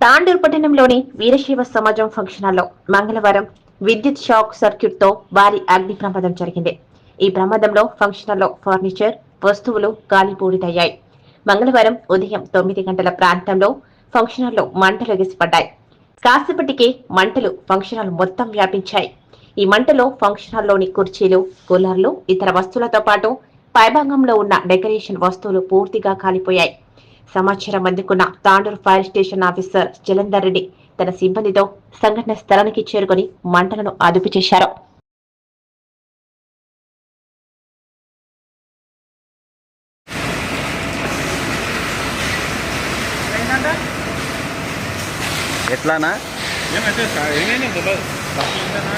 తాండూరు పట్టణంలోని వీరశైవ సమాజం ఫంక్షన్ హాల్లో మంగళవారం విద్యుత్ షాక్ సర్క్యూట్తో భారీ అగ్ని ప్రమాదం జరిగింది. ఈ ప్రమాదంలో ఫంక్షన్ హాల్లో ఫర్నిచర్ వస్తువులు గాలిపూడితయ్యాయి మంగళవారం ఉదయం తొమ్మిది గంటల ప్రాంతంలో ఫంక్షన్ హాల్లో మంటలు ఎగిసిపడ్డాయి కాసేపటికే మంటలు ఫంక్షన్ హాల్ మొత్తం వ్యాపించాయి. ఈ మంటలో ఫంక్షన్ హాల్లోని కుర్చీలు కూలర్లు ఇతర వస్తువులతో పాటు పైభాగంలో ఉన్న డెకరేషన్ వస్తువులు పూర్తిగా కాలిపోయాయి. సమాచారం అందుకున్న Tandur fire station officer Jalandhar Reddy తన సిబ్బందితో సంఘటన స్థలానికి చేరుకొని మంటలను అదుపు చేశారు. ఎట్లానా? ఏమంటే ఏమైనా